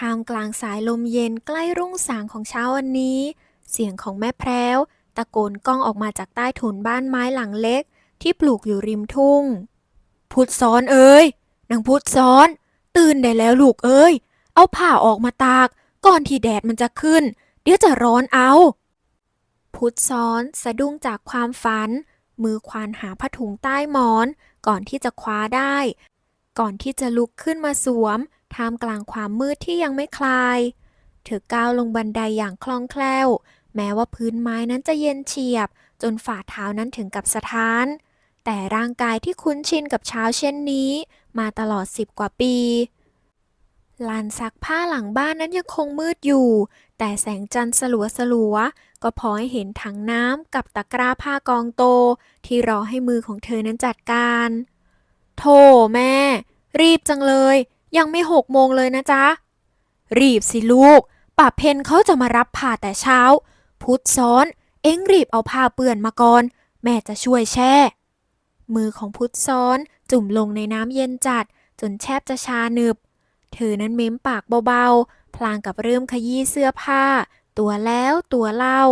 ท่ามกลางสายลมเย็นใกล้รุ่งสางของเช้าวันนี้ เสียงของแม่แพรวตะโกนก้องออกมาจากใต้ถุนบ้านไม้หลังเล็ก ที่ปลูกอยู่ริมทุ่ง พุทธซ้อนเอ้ยนางพุทธซ้อน ตื่นได้แล้วลูกเอ้ย เอาผ้าออกมาตาก ก่อนที่แดดมันจะขึ้น เดี๋ยวจะร้อนเอา พุทธซ้อนสะดุ้งจากความฝัน มือควานหาผ้าถุงใต้หมอน ก่อนที่จะคว้าได้ ก่อนที่จะลุกขึ้นมาสวม ท่ามกลางความมืดที่ยังไม่คลาย เธอก้าวลงบันไดอย่างคล่องแคล่ว แม้ว่าพื้นไม้นั้นจะเย็นเฉียบ จนฝ่าเท้านั้นถึงกับสะท้าน แต่ร่างกายที่คุ้นชินกับเช้าเช่นนี้ มาตลอดสิบกว่าปีลานซักผ้าหลังบ้านนั้นยังคงมืดอยู่ แต่แสงจันทร์สลัวสลัวๆก็พอให้เห็นถังน้ำกับตะกร้าผ้ากองโต ที่รอให้มือของเธอนั้นจัดการ โธ่แม่ รีบจังเลย ยังไม่หกโมงเลยนะจ๊ะ รีบสิลูกป่าเพนเขาจะมารับผ่าแต่เช้า พุทธซ้อน เอ็งรีบเอาผ้าเปื้อนมาก่อน แม่จะช่วยแช่ มือของพุทธซ้อนจุ่มลงในน้ำเย็นจัด จนแทบจะชาหนึบ เธอนั้นเม้มปากเบาๆ พลางกับเริ่มขยี้เสื้อผ้า ตัวแล้วตัวเล่า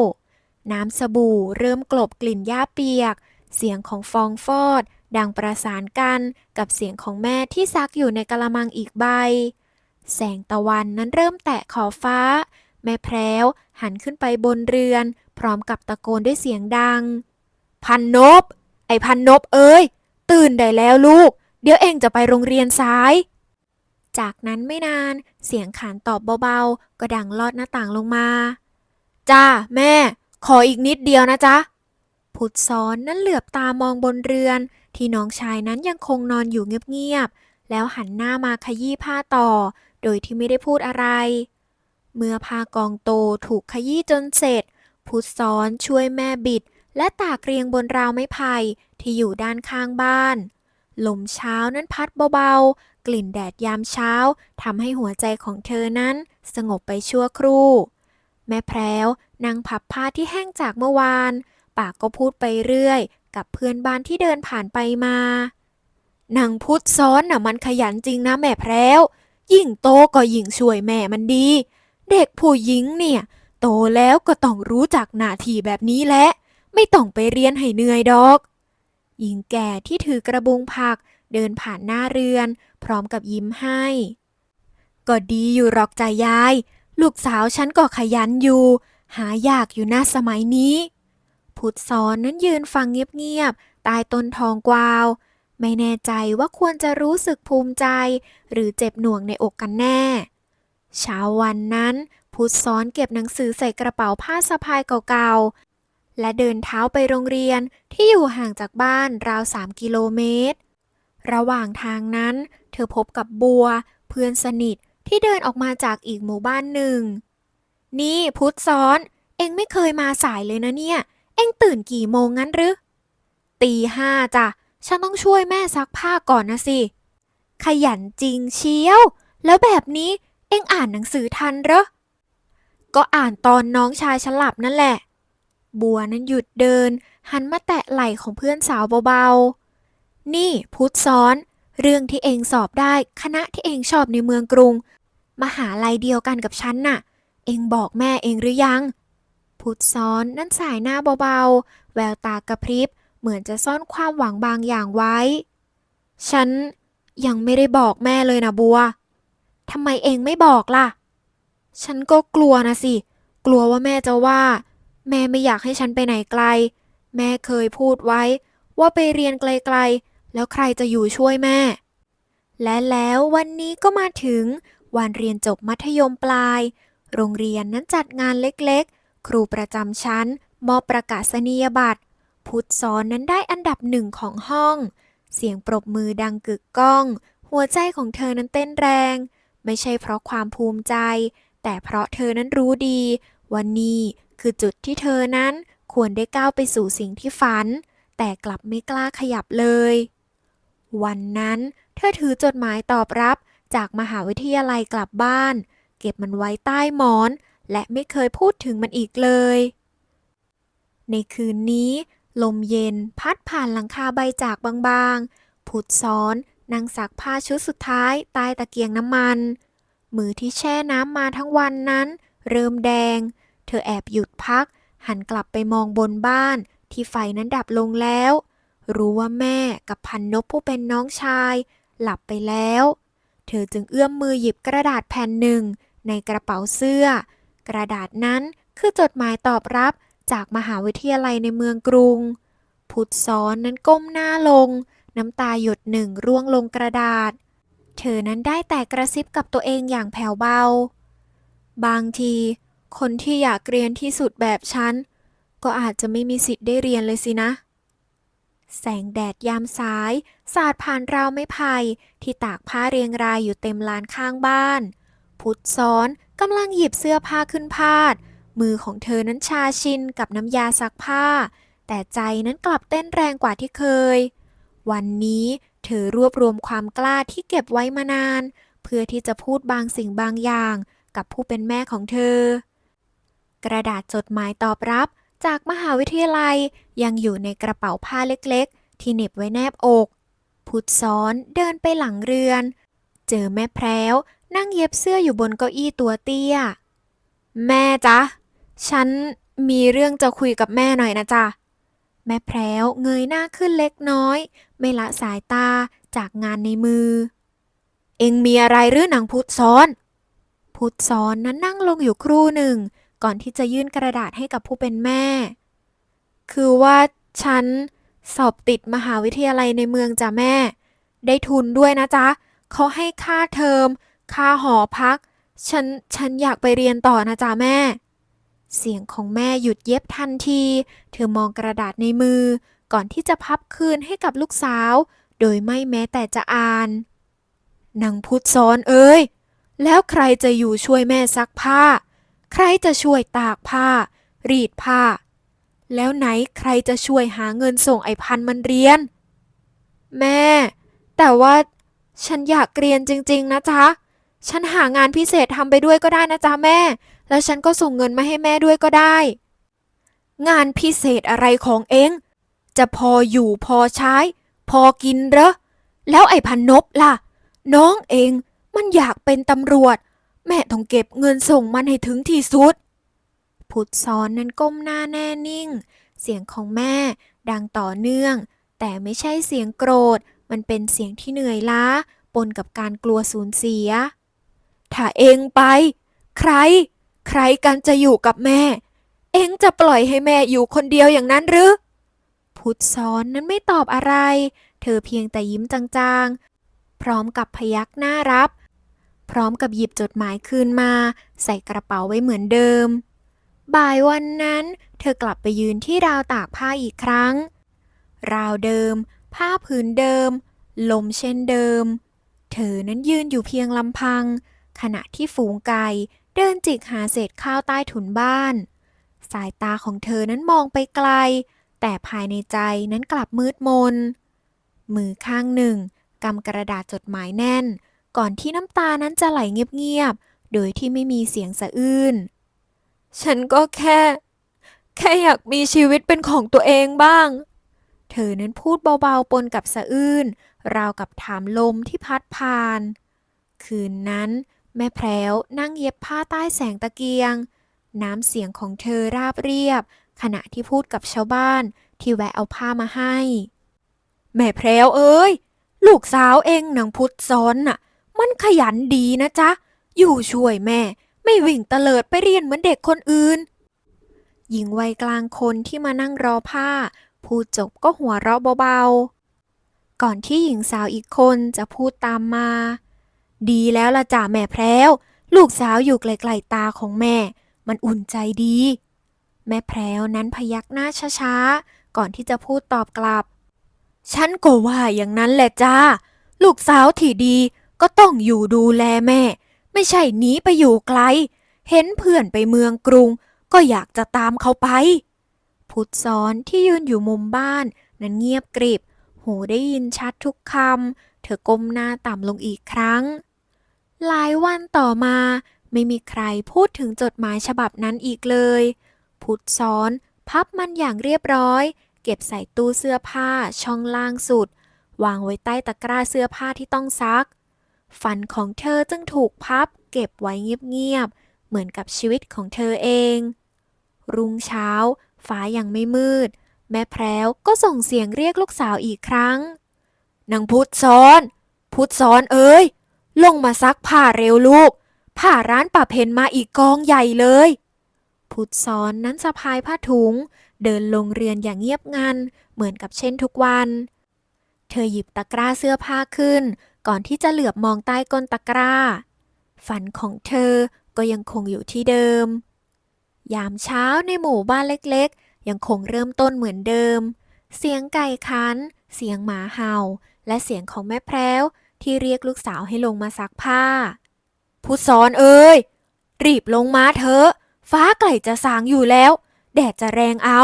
น้ำสบู่เริ่มกลบกลิ่นหญ้าเปียก เสียงของฟองฟอด ดังประสานกันกับเสียงของแม่ที่ซักอยู่ในกะละมังอีกใบ แสงตะวันนั้นเริ่มแตะขอบฟ้า แม่แพรวหันขึ้นไปบนเรือน พร้อมกับตะโกนด้วยเสียงดัง พันนบ ไอพันนบเอ้ย ตื่นได้แล้วลูก เดี๋ยวเองจะไปโรงเรียนสาย จากนั้นไม่นานเสียงขานตอบเบาๆ ก็ดังลอดหน้าต่างลงมา จ้าแม่ ขออีกนิดเดียวนะจ๊ะพุทธซ้อนนั้นเหลือบตามองบนเรือนที่น้องชายนั้นยังคงนอนอยู่เงียบๆ แล้วหันหน้ามาขยี้ผ้าต่อ โดยที่ไม่ได้พูดอะไร เมื่อผ้ากองโตถูกขยี้จนเสร็จ พุทธซ้อนช่วยแม่บิด และตากเรียงบนราวไม้ไผ่ที่อยู่ด้านข้างบ้าน ลมเช้านั้นพัดเบาๆ กลิ่นแดดยามเช้าทำให้หัวใจของเธอนั้นสงบไปชั่วครู่ แม่แพรวนั่งพับผ้าที่แห้งจากเมื่อวาน ปากก็พูดไปเรื่อย กับเพื่อนบ้านที่เดินผ่านไปมานางพุทธซ้อนน่ะมันขยันจริงนะแม่แพรวยิ่งโตก็ยิ่งช่วยแม่มันดี เด็กผู้หญิงเนี่ย โตแล้วก็ต้องรู้จักหน้าที่แบบนี้แหละ ไม่ต้องไปเรียนให้เหนื่อยดอก หญิงแก่ที่ถือกระบุงผักเดินผ่านหน้าเรือน พร้อมกับยิ้มให้ ก็ดีอยู่หรอกใจยาย ลูกสาวฉันก็ขยันอยู่ หายากอยู่นะสมัยนี้ พุทธซ้อนนั้นยืนฟังเงียบๆใต้ต้นทองกวาว ไม่แน่ใจว่าควรจะรู้สึกภูมิใจ หรือเจ็บหน่วงในอกกันแน่ เช้าวันนั้น พุทธซ้อนเก็บหนังสือใส่กระเป๋าผ้าสะพายเก่าๆ และเดินเท้าไปโรงเรียนที่อยู่ห่างจากบ้านราว3กิโลเมตร ระหว่างทางนั้น เธอพบกับบัว เพื่อนสนิทที่เดินออกมาจากอีกหมู่บ้านหนึ่ง นี่พุทธซ้อน เอ็งไม่เคยมาสายเลยนะเนี่ย เอ็งตื่นกี่โมงงั้นหรือ ตีห้าจ้ะ ฉันต้องช่วยแม่ซักผ้าก่อนนะสิ ขยันจริงเชียว แล้วแบบนี้เอ็งอ่านหนังสือทันเหรอ ก็อ่านตอนน้องชายฉันหลับนั่นแหละ บัวนั้นหยุดเดิน หันมาแตะไหล่ของเพื่อนสาวเบาๆ นี่พุทธซ้อน เรื่องที่เองสอบได้คณะที่เองชอบในเมืองกรุง มหาลัยเดียวกันกับฉันน่ะ เองบอกแม่เองหรือยัง พุทธซ้อนนั่นสายหน้าเบาๆ แววตากระพริบ เหมือนจะซ่อนความหวังบางอย่างไว้ ฉันยังไม่ได้บอกแม่เลยนะบัวทำไมเองไม่บอกล่ะ ฉันก็กลัวนะสิ กลัวว่าแม่จะว่า แม่ไม่อยากให้ฉันไปไหนไกล แม่เคยพูดไว้ ว่าไปเรียนไกลๆ แล้วใครจะอยู่ช่วยแม่ และแล้ววันนี้ก็มาถึง วันเรียนจบมัธยมปลาย โรงเรียนนั้นจัดงานเล็กๆ ครูประจำชั้น มอบประกาศนียบัตรพุทธสอนนั้นได้อันดับหนึ่งของห้อง เสียงปรบมือดังกึกก้อง หัวใจของเธอนั้นเต้นแรง ไม่ใช่เพราะความภูมิใจ แต่เพราะเธอนั้นรู้ดีว่านี่คือจุดที่เธอนั้นควรได้ก้าวไปสู่สิ่งที่ฝัน แต่กลับไม่กล้าขยับเลย วันนั้นเธอถือจดหมายตอบรับจากมหาวิทยาลัยกลับบ้าน เก็บมันไว้ใต้หมอน และไม่เคยพูดถึงมันอีกเลย ในคืนนี้ ลมเย็นพัดผ่านหลังคาใบจากบางๆ ผุดซ้อนนางซักผ้าชุดสุดท้ายใต้ตะเกียงน้ำมัน มือที่แช่น้ำมาทั้งวันนั้น เริ่มแดง เธอแอบหยุดพัก หันกลับไปมองบนบ้าน ที่ไฟนั้นดับลงแล้ว รู้ว่าแม่กับพันนบผู้เป็นน้องชาย หลับไปแล้ว เธอจึงเอื้อมมือหยิบกระดาษแผ่นหนึ่ง ในกระเป๋าเสื้อ กระดาษนั้นคือจดหมายตอบรับจากมหาวิทยาลัยในเมืองกรุง พุทธซ้อนนั้นก้มหน้าลง น้ำตาหยดหนึ่งร่วงลงกระดาษ เธอนั้นได้แต่กระซิบกับตัวเองอย่างแผ่วเบา บางที คนที่อยากเรียนที่สุดแบบฉัน ก็อาจจะไม่มีสิทธิ์ได้เรียนเลยสินะ แสงแดดยามสาย สาดผ่านราวไม้ไผ่ที่ตากผ้าเรียงรายอยู่เต็มลานข้างบ้าน พุทธซ้อน กำลังหยิบเสื้อผ้าขึ้นพาด มือของเธอนั้นชาชินกับน้ำยาซักผ้า แต่ใจนั้นกลับเต้นแรงกว่าที่เคย วันนี้เธอรวบรวมความกล้าที่เก็บไว้มานาน เพื่อที่จะพูดบางสิ่งบางอย่างกับผู้เป็นแม่ของเธอ กระดาษจดหมายตอบรับ จากมหาวิทยาลัยยังอยู่ในกระเป๋าผ้าเล็กๆ ที่เหน็บไว้แนบอก พุทธซ้อนเดินไปหลังเรือน เจอแม่แพรว นั่งเย็บเสื้ออยู่บนเก้าอี้ตัวเตี้ย แม่จ๊ะ ฉันมีเรื่องจะคุยกับแม่หน่อยนะจ๊ะ แม่แพรวเงยหน้าขึ้นเล็กน้อย ไม่ละสายตาจากงานในมือ เอ็งมีอะไรหรือหนังพุทธซ้อน พุทธซ้อนนั้นนั่งลงอยู่ครู่หนึ่ง ก่อนที่จะยื่นกระดาษให้กับผู้เป็นแม่ คือว่าฉันสอบติดมหาวิทยาลัยในเมืองจ้ะแม่ ได้ทุนด้วยนะจ๊ะ เขาให้ค่าเทอม คาหอพัก ฉัน ฉันอยากไปเรียนต่อนะจ๊ะแม่ เสียงของแม่หยุดเย็บทันที เธอมองกระดาษในมือ ก่อนที่จะพับคืนให้กับลูกสาว โดยไม่แม้แต่จะอ่านนางพุทธซ้อนเอ้ย แล้วใครจะอยู่ช่วยแม่ซักผ้า ใครจะช่วยตากผ้า รีดผ้า แล้วไหนใครจะช่วยหาเงินส่งไอพันมันเรียน แม่ แต่ว่าฉันอยากเรียนจริง ๆ นะจ๊ะ ฉันหางานพิเศษทำไปด้วยก็ได้นะจ๊ะแม่ แล้วฉันก็ส่งเงินมาให้แม่ด้วยก็ได้ งานพิเศษอะไรของเอง จะพออยู่พอใช้ พอกินเหรอ แล้วไอ้พันนบล่ะ น้องเองมันอยากเป็นตำรวจ แม่ต้องเก็บเงินส่งมันให้ถึงที่สุดพุทธซ้อนนั้นก้มหน้าแน่นิ่ง เสียงของแม่ดังต่อเนื่อง แต่ไม่ใช่เสียงโกรธ มันเป็นเสียงที่เหนื่อยล้า ปนกับการกลัวสูญเสีย ถ้าเองไป ใคร ใครกันจะอยู่กับแม่ เองจะปล่อยให้แม่อยู่คนเดียวอย่างนั้นหรือ พุทธซ้อนนั้นไม่ตอบอะไร เธอเพียงแต่ยิ้มจางๆ พร้อมกับพยักหน้ารับ พร้อมกับหยิบจดหมายคืนมา ใส่กระเป๋าไว้เหมือนเดิม บ่ายวันนั้น เธอกลับไปยืนที่ราวตากผ้าอีกครั้ง ราวเดิม ผ้าผืนเดิม ลมเช่นเดิม เธอนั้นยืนอยู่เพียงลำพัง ขณะที่ฝูงไก่เดินจิกหาเศษข้าวใต้ถุนบ้าน สายตาของเธอนั้นมองไปไกล แต่ภายในใจนั้นกลับมืดมน มือข้างหนึ่งกำกระดาษจดหมายแน่น ก่อนที่น้ำตานั้นจะไหลเงียบๆ โดยที่ไม่มีเสียงสะอื้น ฉันก็แค่ แค่อยากมีชีวิตเป็นของตัวเองบ้าง เธอนั้นพูดเบาๆปนกับสะอื้น ราวกับถามลมที่พัดผ่าน คืนนั้น แม่แพรวนั่งเย็บผ้าใต้แสงตะเกียง น้ำเสียงของเธอราบเรียบ ขณะที่พูดกับชาวบ้านที่แวะเอาผ้ามาให้ แม่แพรวเอ้ย ลูกสาวเองนางพุทธซ้อนน่ะ มันขยันดีนะจ๊ะ อยู่ช่วยแม่ ไม่วิ่งเตลิดไปเรียนเหมือนเด็กคนอื่น หญิงวัยกลางคนที่มานั่งรอผ้า พูดจบก็หัวเราะเบาๆ ก่อนที่หญิงสาวอีกคนจะพูดตามมา ดีแล้วละจ่าแม่แพรวลูกสาวอยู่ไกลๆตาของแม่ มันอุ่นใจดี แม่แพรวนั้นพยักหน้าช้าๆ ก่อนที่จะพูดตอบกลับ ฉันก็ว่าอย่างนั้นแหละจ้า ลูกสาวที่ดีก็ต้องอยู่ดูแลแม่ ไม่ใช่หนีไปอยู่ไกล เห็นเพื่อนไปเมืองกรุง ก็อยากจะตามเขาไปพุทธซ้อนที่ยืนอยู่มุมบ้าน นั้นเงียบกริบ หูได้ยินชัดทุกคำเธอก้มหน้าต่ำลงอีกครั้ง หลายวันต่อมาไม่มีใครพูดถึงจดหมายฉบับนั้นอีกเลย พุทธซ้อน พับมันอย่างเรียบร้อย เก็บใส่ตู้เสื้อผ้าช่องล่างสุด วางไว้ใต้ตะกร้าเสื้อผ้าที่ต้องซักฟันของเธอจึงถูกพับ เก็บไว้เงียบๆเหมือนกับชีวิตของเธอเอง รุ่งเช้า ฟ้ายังไม่มืด แม่แพรวก็ส่งเสียงเรียกลูกสาวอีกครั้งนางพุทธซ้อน พุทธซ้อนเอ้ย ลงมาซักผ้าเร็วลูก ผ้าร้านป่าเพนมาอีกกองใหญ่เลย พุทธซ้อนนั้นสะพายผ้าถุง เดินลงเรือนอย่างเงียบงัน เหมือนกับเช่นทุกวัน เธอหยิบตะกร้าเสื้อผ้าขึ้น ก่อนที่จะเหลือบมองใต้ก้นตะกร้า ฝันของเธอก็ยังคงอยู่ที่เดิม ยามเช้าในหมู่บ้านเล็กๆ ยังคงเริ่มต้นเหมือนเดิม เสียงไก่คัน เสียงหมาเห่า และเสียงของแม่แพรว ที่เรียกลูกสาวให้ลงมาซักผ้า ผู้สอนเอ้ย รีบลงมาเถอะ ฟ้าไกลจะสางอยู่แล้ว แดดจะแรงเอา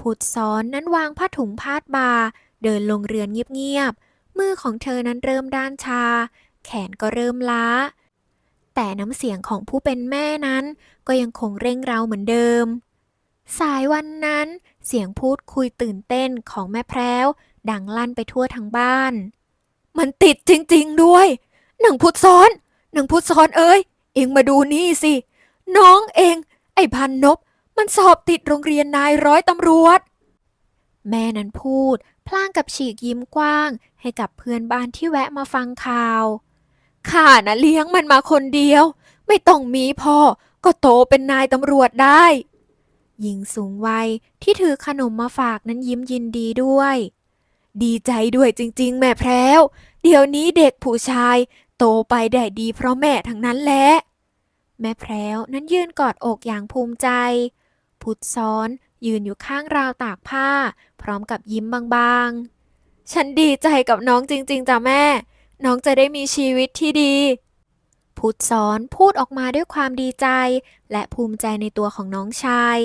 พุทธซ้อนนั้นวางผ้าถุงพาดบา เดินลงเรือนเงียบๆ มือของเธอนั้นเริ่มด้านชา แขนก็เริ่มล้า แต่น้ำเสียงของผู้เป็นแม่นั้น ก็ยังคงเร่งเร้าเหมือนเดิม สายวันนั้นเสียงพูดคุยตื่นเต้นของแม่แพรวดังลั่นไปทั่วทั้งบ้าน มันติดจริง ๆด้วยหนังพุทซ้อนหนังพุทซ้อนเอ้ย เองมาดูนี่สิ น้องเอง ไอ้พันนบ มันสอบติดโรงเรียนนายร้อยตำรวจ แม่นั้นพูด พลางกับฉีกยิ้มกว้าง ให้กับเพื่อนบ้านที่แวะมาฟังข่าว ข้านะเลี้ยงมันมาคนเดียว ไม่ต้องมีพ่อ ก็โตเป็นนายตำรวจได้ หญิงสูงวัยที่ถือขนมมาฝากนั้นยิ้มยินดีด้วย ดีใจด้วยจริง ๆ แม่แพรวเดี๋ยวนี้เด็กผู้ชาย โตไปได้ดีเพราะแม่ทั้งนั้นแหละ แม่แพรวนั้นยืนกอดอกอย่างภูมิใจ พุทธซ้อนยืนอยู่ข้างราวตากผ้า พร้อมกับยิ้มบางๆ ฉันดีใจกับน้องจริง ๆจ้ะแม่ น้องจะได้มีชีวิตที่ดี พุทธซ้อนพูดออกมาด้วยความดีใจ และภูมิใจในตัวของน้องชาย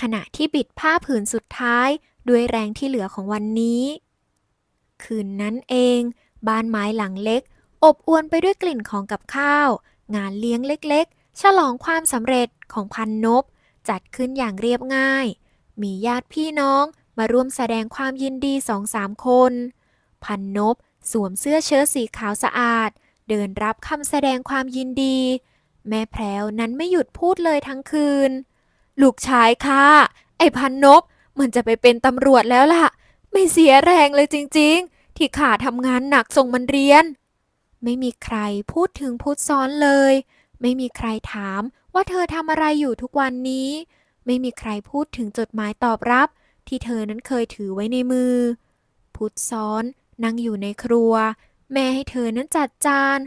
ขณะที่บิดผ้าผืนสุดท้ายด้วยแรงที่เหลือของวันนี้ คืนนั้นเอง บ้านไม้หลังเล็ก อบอวลไปด้วยกลิ่นของกับข้าว งานเลี้ยงเล็กๆ ฉลองความสำเร็จของพันนบ จัดขึ้นอย่างเรียบง่าย มีญาติพี่น้องมาร่วมแสดงความยินดีสองสามคน พันนบสวมเสื้อเชิ้ตสีขาวสะอาด เดินรับคำแสดงความยินดี แม่แพรวนั้นไม่หยุดพูดเลยทั้งคืน ลูกชายค่ะไอ้พันนบมันจะไปเป็นตำรวจแล้วล่ะ ไม่เสียแรงเลยจริงๆ ที่ข้าทำงานหนักส่งมันเรียน ไม่มีใครพูดถึงพุทธซ้อนเลย ไม่มีใครถามว่าเธอทำอะไรอยู่ทุกวันนี้ ไม่มีใครพูดถึงจดหมายตอบรับ ที่เธอนั้นเคยถือไว้ในมือ พุทธซ้อนนั่งอยู่ในครัว แม่ให้เธอนั้นจัดจาน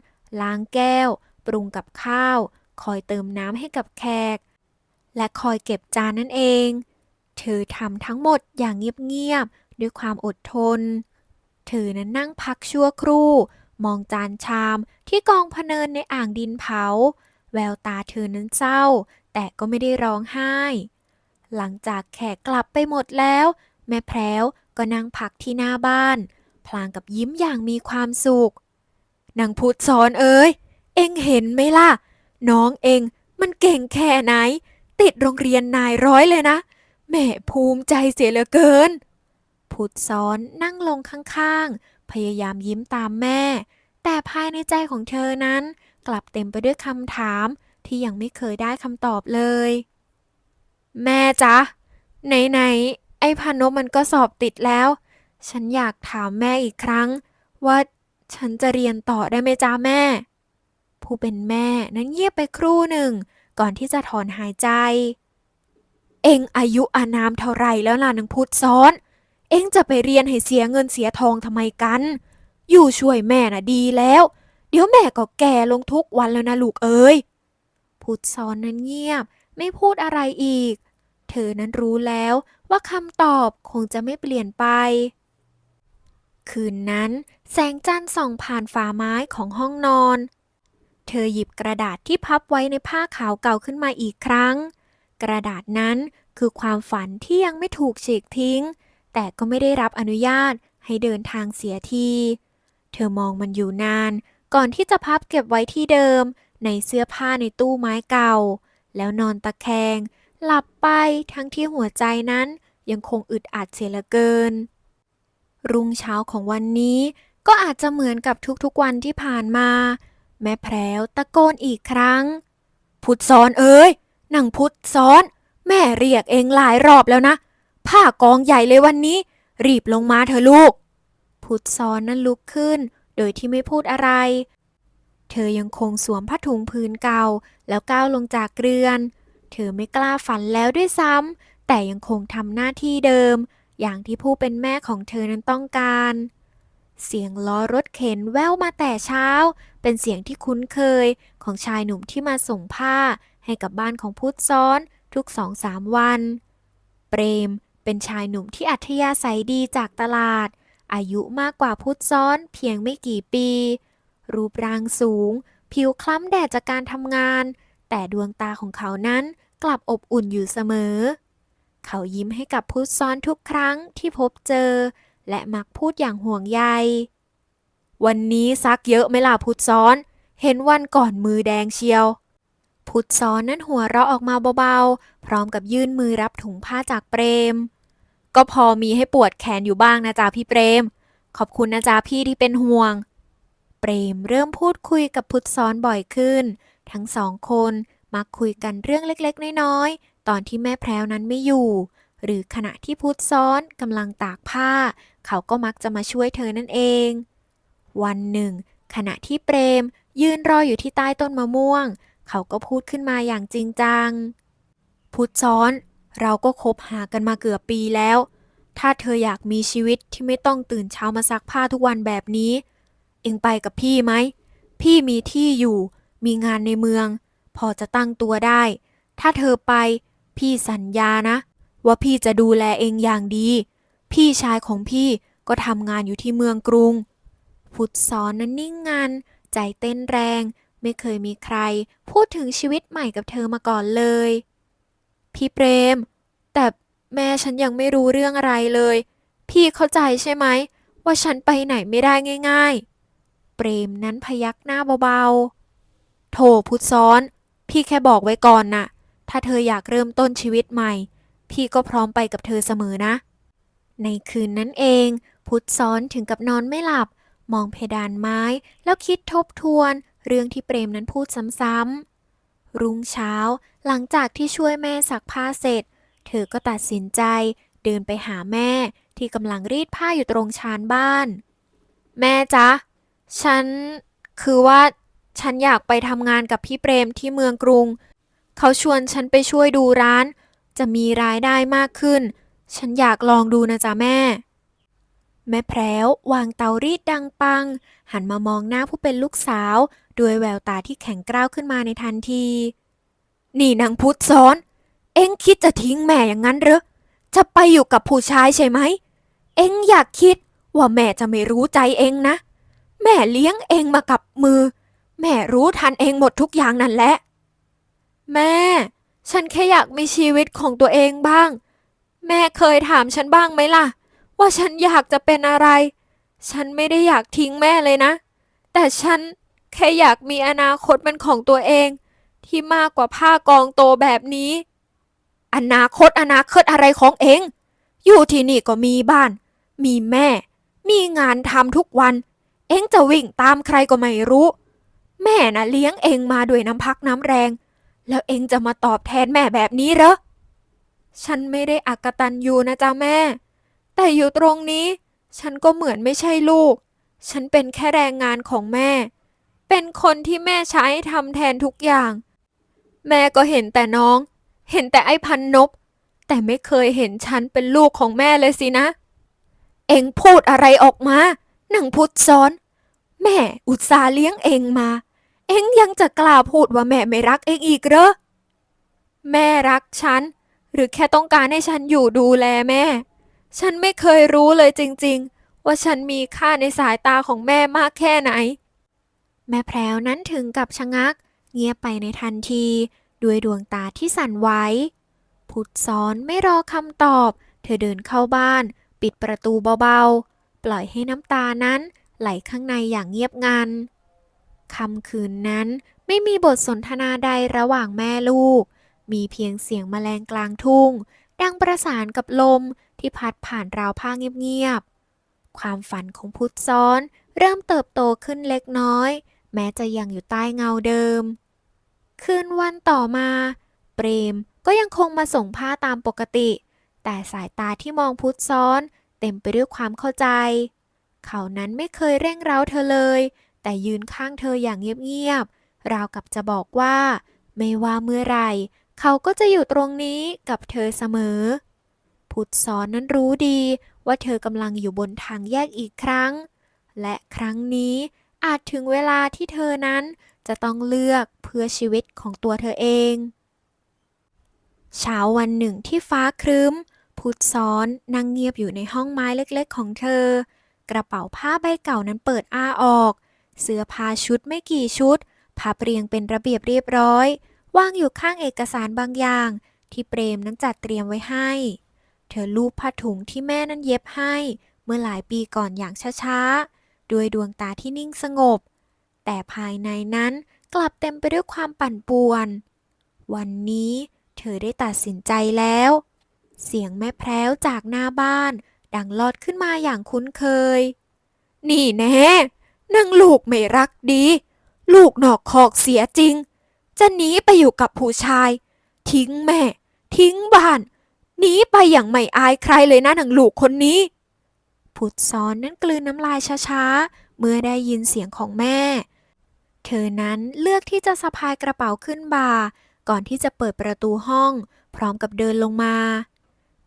ล้างแก้ว ปรุงกับข้าว คอยเติมน้ำให้กับแขก และคอยเก็บจานนั่นเอง เธอทำทั้งหมดอย่างเงียบๆด้วยความอดทน เธอนั้นนั่งพักชั่วครู่ มองจานชามที่กองพเนินในอ่างดินเผา แววตาเธอนั้นเศร้า แต่ก็ไม่ได้ร้องไห้ หลังจากแขกกลับไปหมดแล้ว แม่แพรวก็นั่งพักที่หน้าบ้าน พลางกับยิ้มอย่างมีความสุขนางพุทธสอนเอ้ย เอ็งเห็นไหมล่ะ น้องเอ็งมันเก่งแค่ไหน ติดโรงเรียนนายร้อยเลยนะ แม่ภูมิใจเสียเหลือเกิน พุทธซ้อนนั่งลงข้างๆ พยายามยิ้มตามแม่ แต่ภายในใจของเธอนั้น กลับเต็มไปด้วยคำถามที่ยังไม่เคยได้คำตอบเลย แม่จ๊ะ ไหนๆ ไอ้พานบมันก็สอบติดแล้ว ฉันอยากถามแม่อีกครั้ง ว่าฉันจะเรียนต่อได้ไหมจ๊ะแม่ ผู้เป็นแม่นั้นเงียบไปครู่หนึ่ง ก่อนที่จะถอนหายใจ เอ็งอายุอานามเท่าไรแล้วล่ะนางพุทธซ้อน เอ็งจะไปเรียนให้เสียเงินเสียทองทำไมกัน อยู่ช่วยแม่น่ะดีแล้ว เดี๋ยวแม่ก็แก่ลงทุกวันแล้วนะลูกเอ้ยพุทธซ้อนนั้นเงียบ ไม่พูดอะไรอีก เธอนั้นรู้แล้วว่าคำตอบคงจะไม่เปลี่ยนไป คืนนั้น แสงจันทร์ส่องผ่านฝาไม้ของห้องนอน เธอหยิบกระดาษที่พับไว้ในผ้าขาวเก่าขึ้นมาอีกครั้ง กระดาษนั้นคือความฝันที่ยังไม่ถูกฉีกทิ้ง แต่ก็ไม่ได้รับอนุญาตให้เดินทางเสียที เธอมองมันอยู่นาน ก่อนที่จะพับเก็บไว้ที่เดิม ในเสื้อผ้าในตู้ไม้เก่า แล้วนอนตะแคง หลับไปทั้งที่หัวใจนั้นยังคงอึดอัดเสียเหลือเกิน รุ่งเช้าของวันนี้ก็อาจจะเหมือนกับทุกๆวันที่ผ่านมา แม่แพรวตะโกนอีกครั้ง พุทธซ้อนเอ้ยนางพุทธซ้อน แม่เรียกเองหลายรอบแล้วนะ ผ้ากองใหญ่เลยวันนี้ รีบลงมาเถอะลูก พุทธซ้อนนั้นลุกขึ้น โดยที่ไม่พูดอะไร เธอยังคงสวมผ้าถุงพื้นเก่า แล้วก้าวลงจากเรือน เธอไม่กล้าฝันแล้วด้วยซ้ำแต่ยังคงทำหน้าที่เดิม อย่างที่ผู้เป็นแม่ของเธอนั้นต้องการ เสียงล้อรถเข็นแว่วมาแต่เช้า เป็นเสียงที่คุ้นเคยของชายหนุ่มที่มาส่งผ้าให้กับบ้านของพุทธซ้อนทุกสองสามวัน เปรม เป็นชายหนุ่มที่อัธยาศัยดีจากตลาด อายุมากกว่าพุทธซ้อนเพียงไม่กี่ปี รูปร่างสูง ผิวคล้ำแดดจากการทำงาน แต่ดวงตาของเขานั้นกลับอบอุ่นอยู่เสมอ เขายิ้มให้กับพุทธซ้อนทุกครั้งที่พบเจอ และมักพูดอย่างห่วงใย วันนี้ซักเยอะไหมล่ะพุทธซ้อน เห็นวันก่อนมือแดงเชียวพุทธซ้อนนั้นหัวเราะออกมาเบาๆ พร้อมกับยื่นมือรับถุงผ้าจากเปรม ก็พอมีให้ปวดแขนอยู่บ้างนะจ๊ะพี่เปรม ขอบคุณนะจ๊ะพี่ที่เป็นห่วง เปรมเริ่มพูดคุยกับพุทธซ้อนบ่อยขึ้น ทั้งสองคนมักคุยกันเรื่องเล็กๆ น้อยๆ ตอนที่แม่แพรวนั้นไม่อยู่ หรือขณะที่พุทธซ้อนกำลังตากผ้า เขาก็มักจะมาช่วยเธอนั่นเอง วันหนึ่ง ขณะที่เปรมยืนรออยู่ที่ใต้ต้นมะม่วง เขาก็พูดขึ้นมาอย่างจริงจัง พุทธซ้อน เราก็คบหากันมาเกือบปีแล้ว ถ้าเธออยากมีชีวิตที่ไม่ต้องตื่นเช้ามาซักผ้าทุกวันแบบนี้ เอ็งไปกับพี่ไหม พี่มีที่อยู่ มีงานในเมือง พอจะตั้งตัวได้ ถ้าเธอไป พี่สัญญานะ ว่าพี่จะดูแลเองอย่างดี พี่ชายของพี่ก็ทำงานอยู่ที่เมืองกรุง พุทธซ้อนนั้นนิ่งงันใจเต้นแรง ไม่เคยมีใคร พูดถึงชีวิตใหม่กับเธอมาก่อนเลย พี่เปรม แต่แม่ฉันยังไม่รู้เรื่องอะไรเลย พี่เข้าใจใช่ไหม ว่าฉันไปไหนไม่ได้ง่าย ๆ เปรมนั้นพยักหน้าเบาๆ โถพุทธซ้อน พี่แค่บอกไว้ก่อนน่ะ ถ้าเธออยากเริ่มต้นชีวิตใหม่ พี่ก็พร้อมไปกับเธอเสมอนะ ในคืนนั้นเอง พุทธซ้อนถึงกับนอนไม่หลับ มองเพดานไม้แล้วคิดทบทวน เรื่องที่เปรมนั้นพูดซ้ำๆรุ่งเช้า หลังจากที่ช่วยแม่ซักผ้าเสร็จ เธอก็ตัดสินใจเดินไปหาแม่ที่กำลังรีดผ้าอยู่ตรงชานบ้าน แม่จ๊ะ ฉัน คือว่า ฉันอยากไปทำงานกับพี่เปรมที่เมืองกรุง เขาชวนฉันไปช่วยดูร้าน จะมีรายได้มากขึ้น ฉันอยากลองดูนะจ๊ะแม่ แม่แพรววางเตารีดดังปัง หันมามองหน้าผู้เป็นลูกสาว ด้วยแววตาที่แข็งกร้าวขึ้นมาในทันที นี่นางพุทธซ้อน เอ็งคิดจะทิ้งแม่อย่างนั้นเหรอจะไปอยู่กับผู้ชายใช่ไหม เอ็งอยากคิดว่าแม่จะไม่รู้ใจเอ็งนะ แม่เลี้ยงเอ็งมากับมือ แม่รู้ทันเองหมดทุกอย่างนั่นแหละ แม่ ฉันแค่อยากมีชีวิตของตัวเองบ้าง แม่เคยถามฉันบ้างไหมล่ะ ว่าฉันอยากจะเป็นอะไร ฉันไม่ได้อยากทิ้งแม่เลยนะ แต่ฉันแค่อยากมีอนาคตเป็นของตัวเอง ที่มากกว่าผ้ากองโตแบบนี้ อนาคตอนาคตอะไรของเอง อยู่ที่นี่ก็มีบ้าน มีแม่ มีงานทำทุกวัน เอ็งจะวิ่งตามใครก็ไม่รู้ แม่น่ะเลี้ยงเองมาด้วยน้ำพักน้ำแรง แล้วเองจะมาตอบแทนแม่แบบนี้เหรอ ฉันไม่ได้อักตันยูนะจ๊ะแม่ แต่อยู่ตรงนี้ ฉันก็เหมือนไม่ใช่ลูก ฉันเป็นแค่แรงงานของแม่ เป็นคนที่แม่ใช้ทำแทนทุกอย่าง แม่ก็เห็นแต่น้อง เห็นแต่ไอ้พันนบ แต่ไม่เคยเห็นฉันเป็นลูกของแม่เลยสินะ เอ็งพูดอะไรออกมาหนังพุทธซ้อน แม่อุตส่าห์เลี้ยงเองมา เอ็งยังจะกล้าพูดว่าแม่ไม่รักเองอีกเหรอ แม่รักฉัน หรือแค่ต้องการให้ฉันอยู่ดูแลแม่ ฉันไม่เคยรู้เลยจริง ๆ ว่าฉันมีค่าในสายตาของแม่มากแค่ไหน แม่แพรวนั้นถึงกับชะงัก เงียบไปในทันที ด้วยดวงตาที่สั่นไหวพุทธซ้อนไม่รอคำตอบ เธอเดินเข้าบ้าน ปิดประตูเบาๆ ปล่อยให้น้ำตานั้นไหลข้างในอย่างเงียบงันคำคืนนั้นไม่มีบทสนทนาใดระหว่างแม่ลูก มีเพียงเสียงแมลงกลางทุ่ง ดังประสานกับลมที่พัดผ่านราวผ้าเงียบๆ ความฝันของพุทธซ้อนเริ่มเติบโตขึ้นเล็กน้อย แม้จะยังอยู่ใต้เงาเดิม คืนวันต่อมา เปรมก็ยังคงมาส่งผ้าตามปกติ แต่สายตาที่มองพุทธซ้อน เต็มไปด้วยความเข้าใจ เขานั้นไม่เคยเร่งเร้าเธอเลย แต่ยืนข้างเธออย่างเงียบๆราวกับจะบอกว่า ไม่ว่าเมื่อไหร่เขาก็จะอยู่ตรงนี้กับเธอเสมอ พุทธซ้อนนั้นรู้ดีว่าเธอกำลังอยู่บนทางแยกอีกครั้ง และครั้งนี้อาจถึงเวลาที่เธอนั้น จะต้องเลือกเพื่อชีวิตของตัวเธอเอง เช้าวันหนึ่งที่ฟ้าครึ้ม พุทธซ้อนนั่งเงียบอยู่ในห้องไม้เล็กๆ ของเธอ กระเป๋าผ้าใบเก่านั้นเปิดอ้าออก เสื้อผ้าชุดไม่กี่ชุดพับเรียงเป็นระเบียบเรียบร้อย วางอยู่ข้างเอกสารบางอย่าง ที่เปรมนั้นจัดเตรียมไว้ให้ เธอลูบผ้าถุงที่แม่นั้นเย็บให้ เมื่อหลายปีก่อนอย่างช้าๆ ด้วยดวงตาที่นิ่งสงบ แต่ภายในนั้นกลับเต็มไปด้วยความปั่นป่วน วันนี้เธอได้ตัดสินใจแล้ว เสียงแม่แพร้วจากหน้าบ้าน ดังลอดขึ้นมาอย่างคุ้นเคย นี่แน่นางลูกไม่รักดี ลูกนอกคอกเสียจริง จะหนีไปอยู่กับผู้ชาย ทิ้งแม่ ทิ้งบ้านหนีไปอย่างไม่อายใครเลยนะนางลูกคนนี้พุทธซ้อนนั้นกลืนน้ำลายช้าๆ เมื่อได้ยินเสียงของแม่ เธอนั้นเลือกที่จะสะพายกระเป๋าขึ้นบ่า ก่อนที่จะเปิดประตูห้อง พร้อมกับเดินลงมา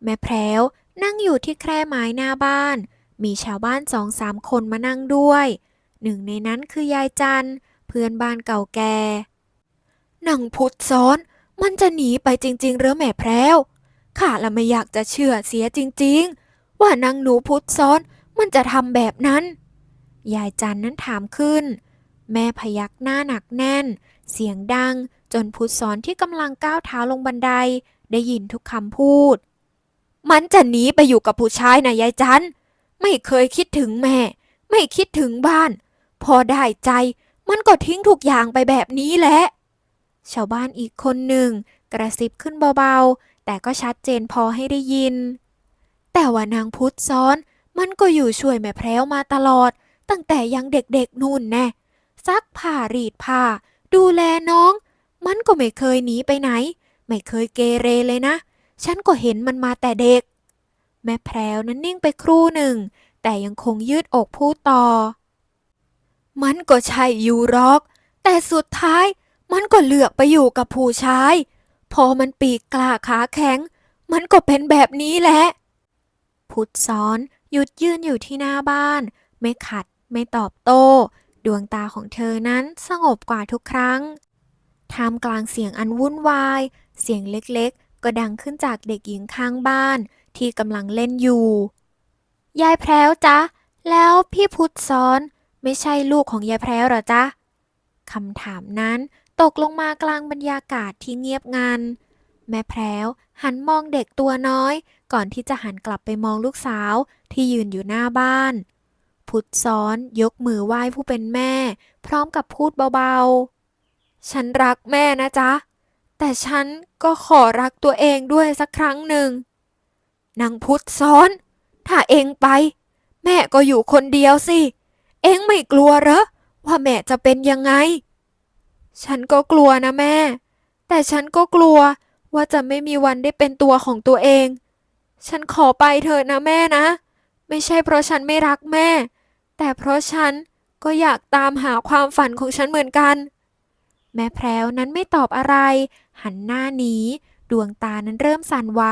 แม่แพรวนั่งอยู่ที่แคร่ไม้หน้าบ้าน มีชาวบ้านสองสามคนมานั่งด้วย หนึ่งในนั้นคือยายจันเพื่อนบ้านเก่าแก่นางพุทธซ้อน มันจะหนีไปจริง ๆ หรือแม่แพรวข้าละไม่อยากจะเชื่อเสียจริง ๆ ว่านางหนูพุทธซ้อนมันจะทำแบบนั้น ยายจันนั้นถามขึ้น แม่พยักหน้าหนักแน่น เสียงดัง จนพุทธซ้อนที่กำลังก้าวเท้าลงบันได ได้ยินทุกคำพูด มันจะหนีไปอยู่กับผู้ชายนะยายจันไม่เคยคิดถึงแม่ ไม่คิดถึงบ้าน พอได้ใจ มันก็ทิ้งทุกอย่างไปแบบนี้แหละ ชาวบ้านอีกคนหนึ่ง กระซิบขึ้นเบาๆ แต่ก็ชัดเจนพอให้ได้ยิน แต่ว่านางพุทธซ้อน มันก็อยู่ช่วยแม่แพรวมาตลอด ตั้งแต่ยังเด็กๆนู่นแน่ ซักผ้ารีดผ้า ดูแลน้อง มันก็ไม่เคยหนีไปไหน ไม่เคยเกเรเลยนะ ฉันก็เห็นมันมาแต่เด็ก แม่แพรวนั้นนิ่งไปครู่หนึ่ง แต่ยังคงยืดอกพูดต่อ มันก็ใช่อยู่รอก แต่สุดท้ายมันก็เลือกไปอยู่กับผู้ชาย พอมันปีกกล้าขาแข็ง มันก็เป็นแบบนี้แหละ พุทธซ้อนหยุดยืนอยู่ที่หน้าบ้าน ไม่ขัด ไม่ตอบโต้ ดวงตาของเธอนั้นสงบกว่าทุกครั้งท่ามกลางเสียงอันวุ่นวาย เสียงเล็กๆ ก็ดังขึ้นจากเด็กหญิงข้างบ้านที่กำลังเล่นอยู่ ยายแพรวจ๊ะ แล้วพี่พุทธซ้อนไม่ใช่ลูกของยายแพรวหรอจ๊ะคำถามนั้นตกลงมากลางบรรยากาศที่เงียบงัน แม่แพรวหันมองเด็กตัวน้อย ก่อนที่จะหันกลับไปมองลูกสาวที่ยืนอยู่หน้าบ้าน พุทธซ้อนยกมือไหว้ผู้เป็นแม่ พร้อมกับพูดเบาๆ ฉันรักแม่นะจ๊ะ แต่ฉันก็ขอรักตัวเองด้วยสักครั้งหนึ่งนางพุทธซ้อน ถ้าเองไป แม่ก็อยู่คนเดียวสิ เองไม่กลัวเหรอ ว่าแม่จะเป็นยังไง ฉันก็กลัวนะแม่ แต่ฉันก็กลัวว่าจะไม่มีวันได้เป็นตัวของตัวเอง ฉันขอไปเถอะนะแม่นะ ไม่ใช่เพราะฉันไม่รักแม่ แต่เพราะฉันก็อยากตามหาความฝันของฉันเหมือนกัน แม่แพรวนั้นไม่ตอบอะไร หันหน้าหนีดวงตานั้นเริ่มสั่นไหว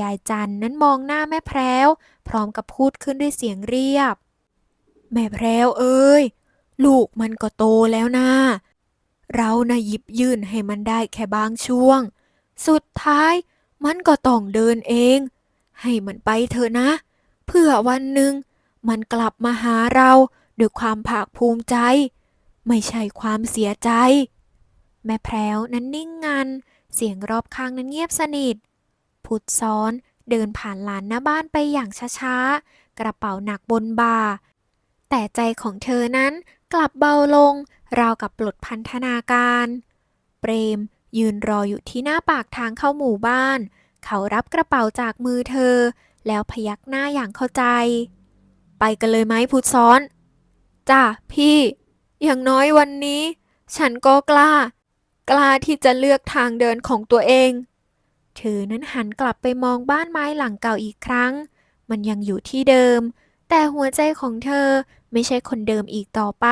ยายจันนั้นมองหน้าแม่แพรวพร้อมกับพูดขึ้นด้วยเสียงเรียบ แม่แพรวเอ้ย ลูกมันก็โตแล้วนะ เรานะหยิบยื่นให้มันได้แค่บางช่วง สุดท้ายมันก็ต้องเดินเอง ให้มันไปเถอะนะ เพื่อวันหนึ่ง มันกลับมาหาเราด้วยความภาคภูมิใจ ไม่ใช่ความเสียใจ แม่แพรวนั้นนิ่งงัน เสียงรอบข้างนั้นเงียบสนิท พุทธซ้อนเดินผ่านลานหน้าบ้านไปอย่างช้าๆ กระเป๋าหนักบนบ่า แต่ใจของเธอนั้นกลับเบาลง ราวกับปลดพันธนาการ เปรมยืนรออยู่ที่หน้าปากทางเข้าหมู่บ้าน เขารับกระเป๋าจากมือเธอ แล้วพยักหน้าอย่างเข้าใจ ไปกันเลยไหมพุทธซ้อน จ้ะพี่ อย่างน้อยวันนี้ ฉันก็กล้า กล้าที่จะเลือกทางเดินของตัวเอง เธอนั้นหันกลับไปมองบ้านไม้หลังเก่าอีกครั้ง มันยังอยู่ที่เดิม แต่หัวใจของเธอไม่ใช่คนเดิมอีกต่อไป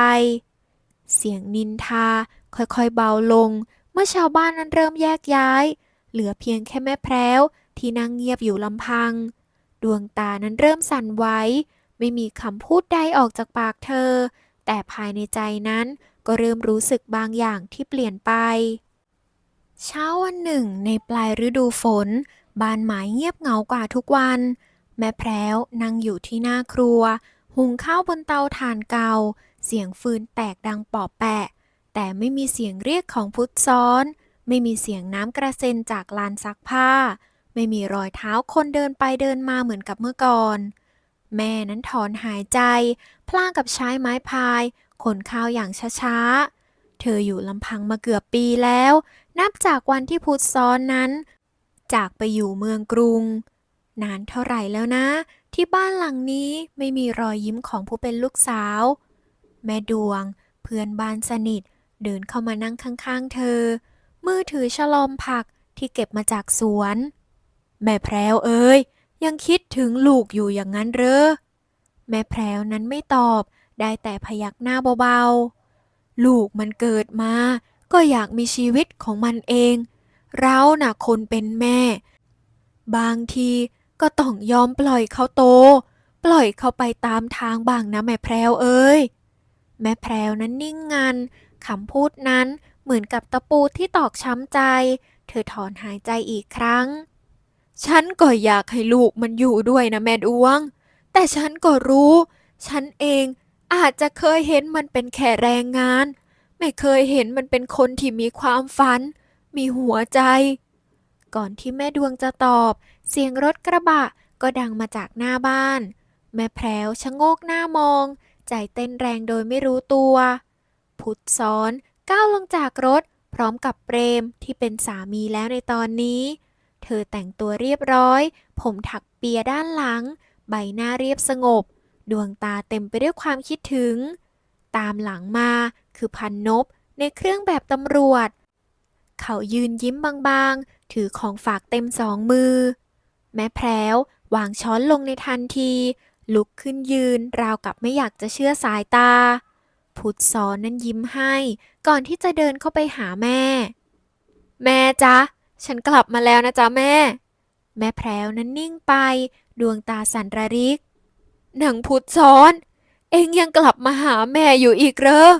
เสียงนินทาค่อยๆเบาลง เมื่อชาวบ้านนั้นเริ่มแยกย้าย เหลือเพียงแค่แม่แพรวที่นั่งเงียบอยู่ลำพัง ดวงตานั้นเริ่มสั่นไหว ไม่มีคำพูดใดออกจากปากเธอ แต่ภายในใจนั้นก็เริ่มรู้สึกบางอย่างที่เปลี่ยนไป เช้าวันหนึ่ง ในปลายฤดูฝน บ้านไม้เงียบเหงากว่าทุกวัน แม่แพรวนั่งอยู่ที่หน้าครัว หุงข้าวบนเตาถ่านเก่า เสียงฟืนแตกดังปอบแปะ แต่ไม่มีเสียงเรียกของพุทธซ้อน ไม่มีเสียงน้ำกระเซ็นจากลานซักผ้า ไม่มีรอยเท้าคนเดินไปเดินมาเหมือนกับเมื่อก่อน แม่นั้นถอนหายใจ พลางกับใช้ไม้พายขนข้าวอย่างช้าๆ เธออยู่ลำพังมาเกือบปีแล้ว นับจากวันที่พุทธซ้อนนั้น จากไปอยู่เมืองกรุง นานเท่าไหร่แล้วนะ ที่บ้านหลังนี้ไม่มีรอยยิ้มของผู้เป็นลูกสาว แม่ดวง เพื่อนบ้านสนิท เดินเข้ามานั่งข้างๆ เธอ มือถือฉลอมผักที่เก็บมาจากสวน แม่แพรวเอ้ย ยังคิดถึงลูกอยู่อย่างนั้นเหรอ แม่แพรวนั้นไม่ตอบ ได้แต่พยักหน้าเบาๆ ลูกมันเกิดมา ก็อยากมีชีวิตของมันเอง เราน่ะคนเป็นแม่ บางทีก็ต้องยอมปล่อยเขาโต ปล่อยเขาไปตามทางบ้างนะแม่แพรวเอ้ย แม่แพรวนั้นนิ่งงันคำพูดนั้นเหมือนกับตะปูที่ตอกช้ำใจ เธอถอนหายใจอีกครั้ง ฉันก็อยากให้ลูกมันอยู่ด้วยนะแม่ดวง แต่ฉันก็รู้ ฉันเองอาจจะเคยเห็นมันเป็นแค่แรงงาน ไม่เคยเห็นมันเป็นคนที่มีความฝัน มีหัวใจ ก่อนที่แม่ดวงจะตอบ เสียงรถกระบะก็ดังมาจากหน้าบ้าน แม่แพรวชะโงกหน้ามอง ใจเต้นแรงโดยไม่รู้ตัว พุทธซ้อนก้าวลงจากรถ พร้อมกับเปรมที่เป็นสามีแล้วในตอนนี้ เธอแต่งตัวเรียบร้อย ผมถักเปียด้านหลัง ใบหน้าเรียบสงบ ดวงตาเต็มไปด้วยความคิดถึง ตามหลังมาคือพันนบในเครื่องแบบตำรวจ เขายืนยิ้มบางๆ ถือของฝากเต็มสองมือ แม่แพรววางช้อนลงในทันที ลุกขึ้นยืนราวกับไม่อยากจะเชื่อสายตา พุทธซ้อนนั้นยิ้มให้ ก่อนที่จะเดินเข้าไปหาแม่ แม่จ๊ะ ฉันกลับมาแล้วนะจ๊ะแม่ แม่แพรวนั้นนิ่งไป ดวงตาสั่นระริก หนังพุทธซ้อน เองยังกลับมาหาแม่อยู่อีกเหรอ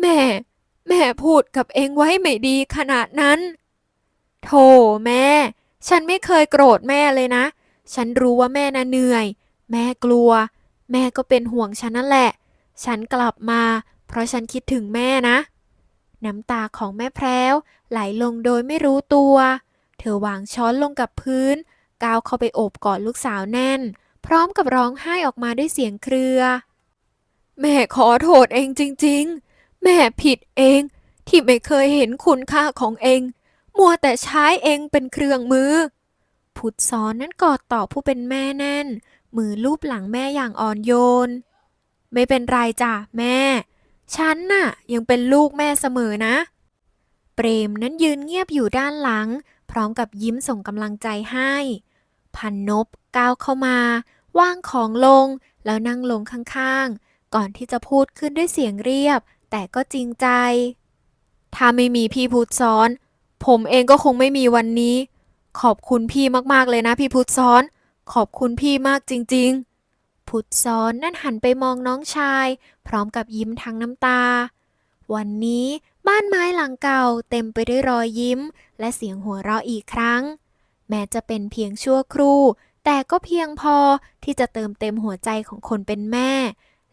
แม่ แม่พูดกับเองไว้ไม่ดีขนาดนั้น โธ่แม่ ฉันไม่เคยโกรธแม่เลยนะ ฉันรู้ว่าแม่น่ะเหนื่อย แม่กลัว แม่ก็เป็นห่วงฉันนั่นแหละ ฉันกลับมา เพราะฉันคิดถึงแม่นะ น้ำตาของแม่แพรวไหลลงโดยไม่รู้ตัว เธอวางช้อนลงกับพื้น ก้าวเข้าไปโอบกอดลูกสาวแน่น พร้อมกับร้องไห้ออกมาด้วยเสียงเครือ แม่ขอโทษเองจริง ๆ แม่ผิดเอง ที่ไม่เคยเห็นคุณค่าของเอง มัวแต่ใช้เองเป็นเครื่องมือพุทธซ้อนนั้นกอดต่อผู้เป็นแม่แน่น มือลูบหลังแม่อย่างอ่อนโยน ไม่เป็นไรจ้ะแม่ ฉันน่ะยังเป็นลูกแม่เสมอนะ เปรมนั้นยืนเงียบอยู่ด้านหลัง พร้อมกับยิ้มส่งกำลังใจให้ พันนบก้าวเข้ามา วางของลงแล้วนั่งลงข้างๆ ก่อนที่จะพูดขึ้นด้วยเสียงเรียบ แต่ก็จริงใจ ถ้าไม่มีพี่พุทธซ้อน ผมเองก็คงไม่มีวันนี้ ขอบคุณพี่มากๆเลยนะพี่พุทธซ้อน ขอบคุณพี่มากจริง ๆ พุทซ้อนนั่นหันไปมองน้องชาย พร้อมกับยิ้มทั้งน้ำตา วันนี้บ้านไม้หลังเก่าเต็มไปด้วยรอยยิ้ม และเสียงหัวเราะอีกครั้ง แม้จะเป็นเพียงชั่วครู่ แต่ก็เพียงพอที่จะเติมเต็มหัวใจของคนเป็นแม่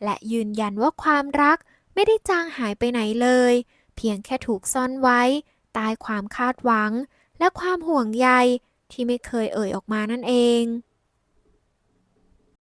และยืนยันว่าความรักไม่ได้จางหายไปไหนเลย เพียงแค่ถูกซ่อนไว้ใต้ความคาดหวัง และความห่วงใยที่ไม่เคยเอ่ยออกมานั่นเอง